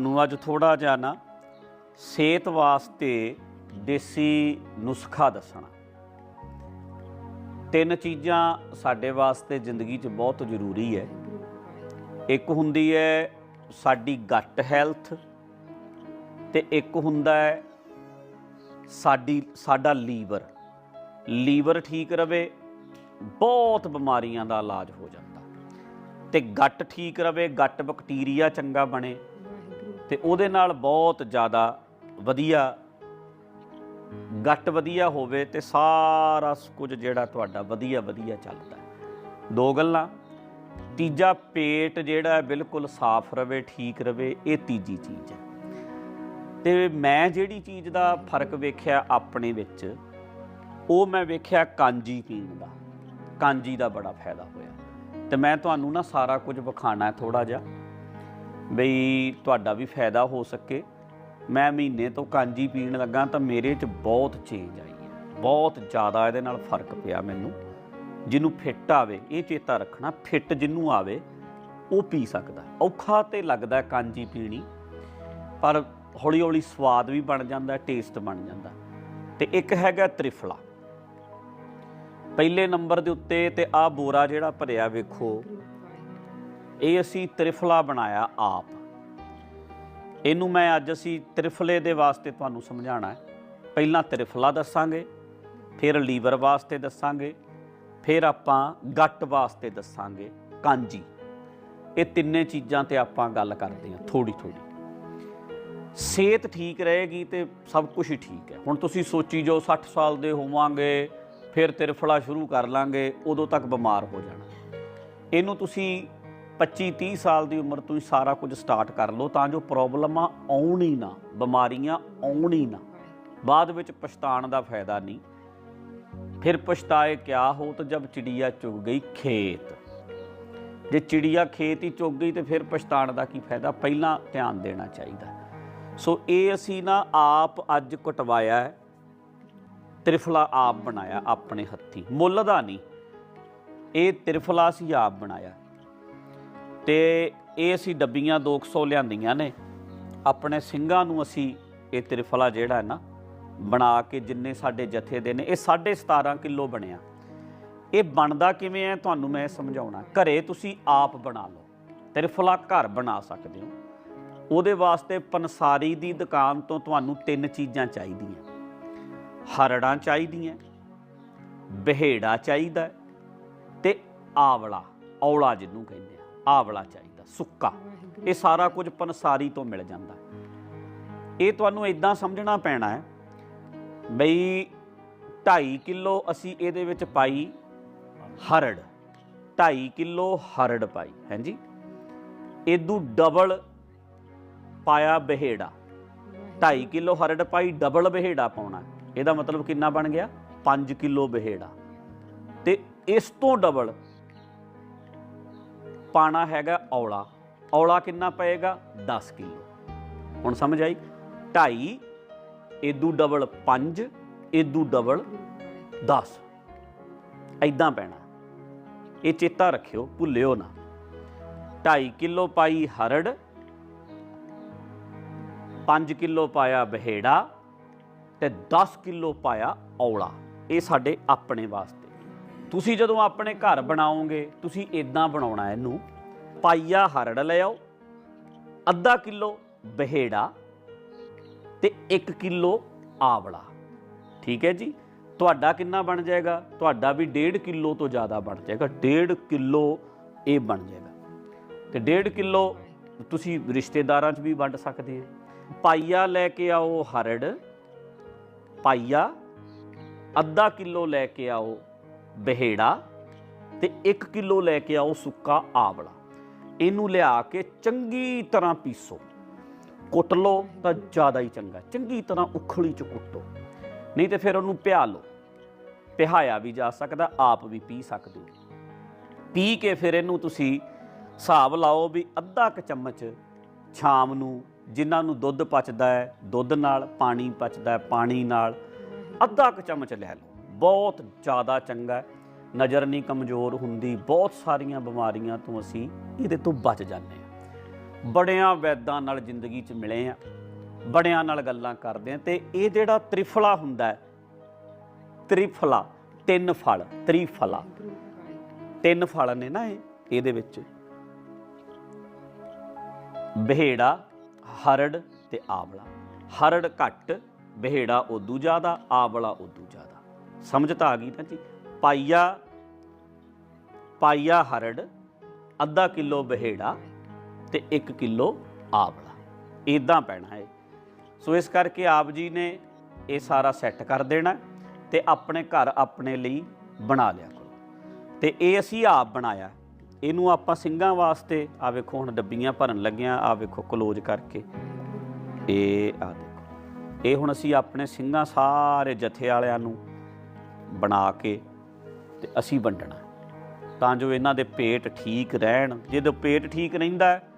ਨੂੰ ਅੱਜ ਥੋੜਾ ਜਿਹਾ ਨਾ ਸਿਹਤ ਵਾਸਤੇ ਦੇਸੀ ਨੁਸਖਾ ਦੱਸਣਾ। ਤਿੰਨ ਚੀਜ਼ਾਂ ਸਾਡੇ ਵਾਸਤੇ ਜ਼ਿੰਦਗੀ 'ਚ ਬਹੁਤ ਜ਼ਰੂਰੀ ਹੈ। ਇੱਕ ਹੁੰਦੀ ਹੈ ਸਾਡੀ ਗੱਟ ਹੈਲਥ ਤੇ ਇੱਕ ਹੁੰਦਾ ਹੈ ਸਾਡੀ, ਸਾਡਾ ਲੀਵਰ। ਲੀਵਰ ਠੀਕ ਰਵੇ, ਬਹੁਤ ਬਿਮਾਰੀਆਂ ਦਾ ਇਲਾਜ ਹੋ ਜਾਂਦਾ। ਤੇ ਗੱਟ ਠੀਕ ਰਵੇ ਗੱਟ ਬੈਕਟੀਰੀਆ ਚੰਗਾ ਬਣੇ ਤੇ ਉਹਦੇ ਨਾਲ ਬਹੁਤ ਜ਼ਿਆਦਾ ਵਧੀਆ, ਗੱਟ ਵਧੀਆ ਹੋਵੇ ਤੇ ਸਾਰਾ ਕੁਝ ਜਿਹੜਾ ਤੁਹਾਡਾ ਵਧੀਆ ਵਧੀਆ ਚੱਲਦਾ। ਦੋ ਗੱਲਾਂ, ਤੀਜਾ ਪੇਟ ਜਿਹੜਾ ਬਿਲਕੁਲ ਸਾਫ਼ ਰਵੇ, ਠੀਕ ਰਵੇ, ਇਹ ਤੀਜੀ ਚੀਜ਼ ਹੈ। ਤੇ ਮੈਂ ਜਿਹੜੀ ਚੀਜ਼ ਦਾ ਫ਼ਰਕ ਵੇਖਿਆ ਆਪਣੇ ਵਿੱਚ, ਉਹ ਮੈਂ ਵੇਖਿਆ ਕਾਂਜੀ ਪੀਣ ਦਾ। ਕਾਂਜੀ ਦਾ ਬੜਾ ਫਾਇਦਾ ਹੋਇਆ। ਤੇ ਮੈਂ ਤੁਹਾਨੂੰ ਨਾ ਸਾਰਾ ਕੁਝ ਵਿਖਾਣਾ ਹੈ ਥੋੜਾ ਜਿਹਾ। ਬਈ ਤੁਹਾਡਾ ਵੀ ਫਾਇਦਾ ਹੋ ਸਕੇ। ਮੈਂ ਮਹੀਨੇ ਤੋਂ ਕਾਂਜੀ ਪੀਣ ਲੱਗਾ ਤਾਂ ਮੇਰੇ 'ਚ ਬਹੁਤ ਚੇਂਜ ਆਈ ਹੈ। ਬਹੁਤ ਜ਼ਿਆਦਾ ਇਹਦੇ ਨਾਲ ਫ਼ਰਕ ਪਿਆ ਮੈਨੂੰ। ਜਿਹਨੂੰ ਫਿੱਟ ਆਵੇ, ਇਹ ਚੇਤਾ ਰੱਖਣਾ ਫਿੱਟ ਜਿਹਨੂੰ ਆਵੇ, ਉਹ ਪੀ ਸਕਦਾ। ਔਖਾ ਤੇ ਲੱਗਦਾ ਕਾਂਜੀ ਪੀਣੀ, ਪਰ ਹੌਲੀ ਹੌਲੀ ਸਵਾਦ ਵੀ ਬਣ ਜਾਂਦਾ ਟੇਸਟ ਬਣ ਜਾਂਦਾ। ਤੇ ਇੱਕ ਹੈਗਾ ਤ੍ਰਿਫਲਾ। ਪਹਿਲੇ ਨੰਬਰ ਦੇ ਉੱਤੇ ਤੇ ਆ ਬੋਰਾ ਜਿਹੜਾ ਭਰਿਆ ਵੇਖੋ। ਇਹ ਅਸੀਂ ਤ੍ਰਿਫਲਾ ਬਣਾਇਆ ਆਪ। ਇਹਨੂੰ ਮੈਂ ਅੱਜ ਅਸੀਂ ਤ੍ਰਿਫਲੇ ਦੇ ਵਾਸਤੇ ਤੁਹਾਨੂੰ ਸਮਝਾਣਾ ਹੈ। ਪਹਿਲਾਂ ਤ੍ਰਿਫਲਾ ਦੱਸਾਂਗੇ, ਫਿਰ ਲੀਵਰ ਵਾਸਤੇ ਦੱਸਾਂਗੇ, ਫਿਰ ਆਪਾਂ ਗੱਟ ਵਾਸਤੇ ਦੱਸਾਂਗੇ, ਕਾਂਜੀ। ਇਹ ਤਿੰਨੇ ਚੀਜ਼ਾਂ ਤੇ ਆਪਾਂ ਗੱਲ ਕਰਦੇ ਹਾਂ ਥੋੜੀ ਥੋੜੀ ਸਿਹਤ ਠੀਕ ਰਹੇਗੀ ਤੇ ਸਭ ਕੁਝ ਹੀ ਠੀਕ ਹੈ। ਹੁਣ ਤੁਸੀਂ ਸੋਚੀ ਜੋ 60 ਸਾਲ ਦੇ ਹੋਵਾਂਗੇ, ਫਿਰ ਤਿਰਫਲਾ ਸ਼ੁਰੂ ਕਰ ਲਾਂਗੇ, ਉਦੋਂ ਤੱਕ ਬਿਮਾਰ ਹੋ ਜਾਣਾ। ਇਹਨੂੰ ਤੁਸੀਂ 25 30 ਸਾਲ ਦੀ ਉਮਰ ਤੋਂ ਹੀ ਸਾਰਾ ਕੁਝ ਸਟਾਰਟ ਕਰ ਲਓ ਤਾਂ ਜੋ ਪ੍ਰੋਬਲਮਾਂ ਆਉਣ ਹੀ ਨਾ, ਬਿਮਾਰੀਆਂ ਆਉਣ ਹੀ ਨਾ। ਬਾਅਦ ਵਿੱਚ ਪਛਤਾਣ ਦਾ ਫਾਇਦਾ ਨਹੀਂ। ਫਿਰ ਪਛਤਾਏ ਕਿਆ ਹੋ ਤਾਂ ਜਦ ਚਿੜੀਆ ਚੁਗ ਗਈ ਖੇਤ। ਜੇ ਚਿੜੀਆ ਖੇਤ ਹੀ ਚੁਗ ਗਈ ਤੇ ਫਿਰ ਪਛਤਾਣ ਦਾ ਕੀ ਫਾਇਦਾ? ਪਹਿਲਾਂ ਧਿਆਨ ਦੇਣਾ ਚਾਹੀਦਾ। ਸੋ ਇਹ ਅਸੀਂ ਨਾ ਆਪ ਅੱਜ ਕਟਵਾਇਆ ਹੈ। ਤ੍ਰਿਫਲਾ ਆਪ ਬਣਾਇਆ ਆਪਣੇ ਹੱਥੀ। ਮੁੱਲ ਦਾ ਨਹੀਂ। ਇਹ ਤ੍ਰਿਫਲਾ ਅਸੀਂ ਆਪ ਬਣਾਇਆ। ਤੇ ਇਹ ਅਸੀਂ ਡੱਬੀਆਂ 200 ਲਿਆਂਦੀਆਂ ਨੇ। ਆਪਣੇ ਸਿੰਘਾਂ ਨੂੰ ਅਸੀਂ ਇਹ ਤ੍ਰਿਫਲਾ ਜਿਹੜਾ ਹੈ ਨਾ, ਬਣਾ ਕੇ ਜਿੰਨੇ ਸਾਡੇ ਜਥੇ ਦੇ ਨੇ, ਇਹ 17.5 ਕਿਲੋ ਬਣਿਆ ਇਹ ਬਣਦਾ ਕਿਵੇਂ ਹੈ ਤੁਹਾਨੂੰ ਮੈਂ ਸਮਝਾਉਣਾ। ਘਰੇ ਤੁਸੀਂ ਆਪ ਬਣਾ ਲਓ। ਤ੍ਰਿਫਲਾ ਘਰ ਬਣਾ ਸਕਦੇ ਹੋ। ਉਹਦੇ ਵਾਸਤੇ ਪੰਸਾਰੀ ਦੀ ਦੁਕਾਨ ਤੋਂ ਤੁਹਾਨੂੰ ਤਿੰਨ ਚੀਜ਼ਾਂ ਚਾਹੀਦੀਆਂ। ਹਰੜਾਂ ਚਾਹੀਦੀਆਂ, ਬਹਿੜਾ ਚਾਹੀਦਾ ਹੈ ਤੇ ਆਵਲਾ, ਔਲਾ ਜਿਹਨੂੰ ਕਹਿੰਦੇ ਆਵਲਾ ਚਾਹੀਦਾ, ਸੁੱਕਾ। ਇਹ ਸਾਰਾ ਕੁਝ ਪੰਸਾਰੀ ਤੋਂ ਮਿਲ ਜਾਂਦਾ। ਇਹ ਤੁਹਾਨੂੰ ਇਦਾਂ ਸਮਝਣਾ ਪੈਣਾ ਹੈ ਬਈ 2.5 ਕਿਲੋ ਅਸੀਂ ਇਹਦੇ ਵਿੱਚ ਪਾਈ ਹਰੜ 2.5 ਕਿਲੋ ਹਰੜ ਪਾਈ ਹਾਂਜੀ ਇਦੋਂ ਡਬਲ ਪਾਇਆ ਬਹਿੜਾ। 2.5 ਕਿਲੋ ਹਰੜ ਪਾਈ, ਡਬਲ ਬਹਿੜਾ ਪਾਉਣਾ। ਇਹਦਾ ਮਤਲਬ ਕਿੰਨਾ ਬਣ ਗਿਆ? 5 ਕਿਲੋ ਬਹਿੜਾ। ਤੇ ਇਸ ਤੋਂ ਡਬਲ ਪਾਣਾ ਹੈਗਾ ਔਲਾ। ਔਲਾ ਕਿੰਨਾ ਪਏਗਾ? 10 ਕਿਲੋ। ਹੁਣ ਸਮਝ ਆਈ? 2.5 ਇਦੋਂ ਡਬਲ 5 ਇਦੋਂ ਡਬਲ 10 ਐਦਾਂ ਪੈਣਾ। ਇਹ ਚੇਤਾ ਰੱਖਿਓ, ਭੁੱਲਿਓ ਨਾ। 2.5 ਕਿਲੋ ਪਾਈ ਹਰੜ 5 ਕਿਲੋ ਪਾਇਆ ਬਹਿੜਾ ਤੇ 10 ਕਿਲੋ ਪਾਇਆ ਔਲਾ। ਇਹ ਸਾਡੇ ਆਪਣੇ ਵਾਸਤੇ। ਤੁਸੀਂ ਜਦੋਂ ਆਪਣੇ ਘਰ ਬਣਾਓਗੇ, ਤੁਸੀਂ ਇਦਾਂ ਬਣਾਉਣਾ ਇਹਨੂੰ। ਪਾਈਆ ਹਰੜ ਲੈ ਆਓ ਅੱਧਾ ਕਿਲੋ ਬਹਿੜਾ ਤੇ 1 ਕਿਲੋ ਆਵਲਾ। ਠੀਕ ਹੈ ਜੀ? ਤੁਹਾਡਾ ਕਿੰਨਾ ਬਣ ਜਾਏਗਾ? ਤੁਹਾਡਾ ਵੀ 1.5 ਕਿਲੋ ਤੋਂ ਜ਼ਿਆਦਾ ਬਣ ਜਾਏਗਾ। 1.5 ਕਿਲੋ ਇਹ ਬਣ ਜਾਏਗਾ। ਤੇ 1.5 ਕਿਲੋ ਤੁਸੀਂ ਰਿਸ਼ਤੇਦਾਰਾਂ 'ਚ ਵੀ ਵੰਡ ਸਕਦੇ ਆ ਪਾਈਆ ਲੈ ਕੇ ਆਓ ਹਰੜ, ਪਾਈਆ, ਅੱਧਾ ਕਿਲੋ ਲੈ ਕੇ ਆਓ ਬਹਿੜਾ ਤੇ 1 ਕਿਲੋ ਲੈ ਕੇ ਆਓ ਸੁੱਕਾ ਆਵਲਾ। ਇਹਨੂੰ ਲਿਆ ਕੇ ਚੰਗੀ ਤਰ੍ਹਾਂ ਪੀਸੋ। ਕੁੱਟ ਲਓ ਤਾਂ ਜ਼ਿਆਦਾ ਹੀ ਚੰਗਾ। ਚੰਗੀ ਤਰ੍ਹਾਂ ਉਖਲੀ ਚ ਕੁੱਟੋ। ਨਹੀਂ ਤੇ ਫਿਰ ਉਹਨੂੰ ਪਿਹਾ ਲਓ। ਪਿਹਾਇਆ ਵੀ ਜਾ ਸਕਦਾ, ਆਪ ਵੀ ਪੀ ਸਕਦੇ ਹੋ। ਪੀ ਕੇ ਫਿਰ ਇਹਨੂੰ ਤੁਸੀਂ ਹਿਸਾਬ ਲਾਓ ਵੀ ਅੱਧਾ ਕ ਚਮਚ ਸ਼ਾਮ ਨੂੰ, ਜਿਨ੍ਹਾਂ ਨੂੰ ਦੁੱਧ ਪਚਦਾ ਹੈ, ਦੁੱਧ ਨਾਲ, ਪਾਣੀ ਪਚਦਾ ਹੈ, ਪਾਣੀ ਨਾਲ, ਅੱਧਾ ਕ ਚਮਚ ਲੈ ਲਓ। ਬਹੁਤ ਜ਼ਿਆਦਾ ਚੰਗਾ ਹੈ। ਨਜ਼ਰ ਨਹੀਂ ਕਮਜ਼ੋਰ ਹੁੰਦੀ। ਬਹੁਤ ਸਾਰੀਆਂ ਬਿਮਾਰੀਆਂ ਤੋਂ ਅਸੀਂ ਇਹਦੇ ਤੋਂ ਬਚ ਜਾਂਦੇ ਹਾਂ। ਬੜਿਆਂ ਵੈਦਾਂ ਨਾਲ ਜ਼ਿੰਦਗੀ 'ਚ ਮਿਲੇ ਆ ਬੜਿਆਂ ਨਾਲ ਗੱਲਾਂ ਕਰਦੇ ਆ ਤੇ ਇਹ ਜਿਹੜਾ ਤ੍ਰਿਫਲਾ ਹੁੰਦਾ ਹੈ, ਤ੍ਰਿਫਲਾ, ਤਿੰਨ ਫਲ, ਤ੍ਰਿਫਲਾ। ਤਿੰਨ ਫਲ ਨੇ ਨਾ ਇਹ, ਇਹਦੇ ਵਿੱਚ। ਬਹੇੜਾ, ਹਰੜ ਤੇ ਆਵਲਾ। ਹਰੜ ਘੱਟ, ਬਹੇੜਾ ਉਦੋਂ ਜ਼ਿਆਦਾ, ਆਵਲਾ ਉਦੋਂ ਜ਼ਿਆਦਾ। ਸਮਝ ਤਾਂ ਆ ਗਈ ਨਾ ਜੀ। ਪਾਈਆ ਪਾਈਆ ਹਰੜ, ਅੱਧਾ ਕਿਲੋ ਬਹੇੜਾ ਤੇ 1 ਕਿਲੋ ਆਵਲਾ। ਇਦਾਂ ਪੈਣਾ ਹੈ ਸੋ ਇਸ ਕਰਕੇ ਆਪ ਜੀ ਨੇ ਇਹ ਸਾਰਾ ਸੈੱਟ ਕਰ ਦੇਣਾ ਤੇ ਆਪਣੇ ਘਰ ਆਪਣੇ ਲਈ ਬਣਾ ਲਿਆ ਕਰੋ। ਤੇ ਇਹ ਅਸੀਂ ਆਪ ਬਣਾਇਆ। ਇਹਨੂੰ ਆਪਾਂ ਸਿੰਘਾਂ ਵਾਸਤੇ ਆ ਵੇਖੋ ਹੁਣ ਡੱਬੀਆਂ ਭਰਨ ਲੱਗਿਆਂ ਆ ਵੇਖੋ ਕਲੋਜ਼ ਕਰਕੇ। ਇਹ ਆ ਦੇਖੋ। ਇਹ ਹੁਣ ਅਸੀਂ ਆਪਣੇ ਸਿੰਘਾਂ ਸਾਰੇ ਜਥੇ ਵਾਲਿਆਂ ਨੂੰ ਬਣਾ ਕੇ ਤੇ ਅਸੀਂ ਵੰਡਣਾ। ਤਾਂ ਜੋ ਇਹਨਾਂ ਦੇ ਪੇਟ ਠੀਕ ਰਹਿਣ। ਜਦੋਂ ਪੇਟ ਠੀਕ ਰਹਿੰਦਾ ਹੈ,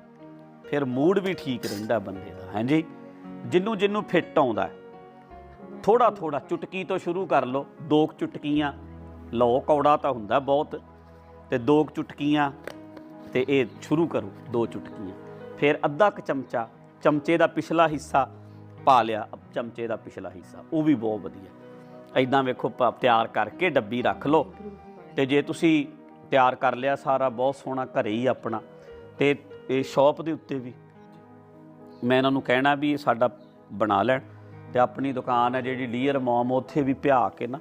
ਫਿਰ ਮੂਡ ਵੀ ਠੀਕ ਰਹਿੰਦਾ ਬੰਦੇ ਦਾ। ਹਾਂਜੀ ਜਿੰਨੂੰ ਜਿੰਨੂੰ ਫਿੱਟ ਆਉਂਦਾ ਹੈ, ਥੋੜਾ ਥੋੜਾ ਚੁਟਕੀ ਤੋਂ ਸ਼ੁਰੂ ਕਰ ਲਓ। ਦੋ ਕੁ ਚੁਟਕੀਆਂ। ਲਓ ਕੌੜਾ ਤਾਂ ਹੁੰਦਾ ਬਹੁਤ। ਤੇ ਦੋ ਕੁ ਚੁਟਕੀਆਂ ਤੇ ਇਹ ਸ਼ੁਰੂ ਕਰੋ ਦੋ ਚੁਟਕੀਆਂ। ਫਿਰ ਅੱਧਾ ਕੁ ਚਮਚਾ ਚਮਚੇ ਦਾ ਪਿਛਲਾ ਹਿੱਸਾ ਪਾ ਲਿਆ। ਚਮਚੇ ਦਾ ਪਿਛਲਾ ਹਿੱਸਾ। ਉਹ ਵੀ ਬਹੁਤ ਵਧੀਆ। ਐਦਾਂ ਵੇਖੋ, ਪ- ਤਿਆਰ ਕਰਕੇ ਡੱਬੀ ਰੱਖ ਲਓ। ਤੇ ਜੇ ਤੁਸੀਂ ਤਿਆਰ ਕਰ ਲਿਆ ਸਾਰਾ, ਬਹੁਤ ਸੋਹਣਾ ਘਰੇ ਹੀ ਆਪਣਾ। ਤੇ ਇਹ ਸ਼ਾਪ ਦੇ ਉੱਤੇ ਵੀ ਮੈਂ ਇਹਨਾਂ ਨੂੰ ਕਹਿਣਾ ਵੀ ਇਹ ਸਾਡਾ ਬਣਾ ਲੈਣ। ਤੇ ਆਪਣੀ ਦੁਕਾਨ ਹੈ ਜਿਹੜੀ ਲੀਅਰ ਮੋਮ, ਉੱਥੇ ਵੀ ਭਿਆ ਕੇ ਨਾ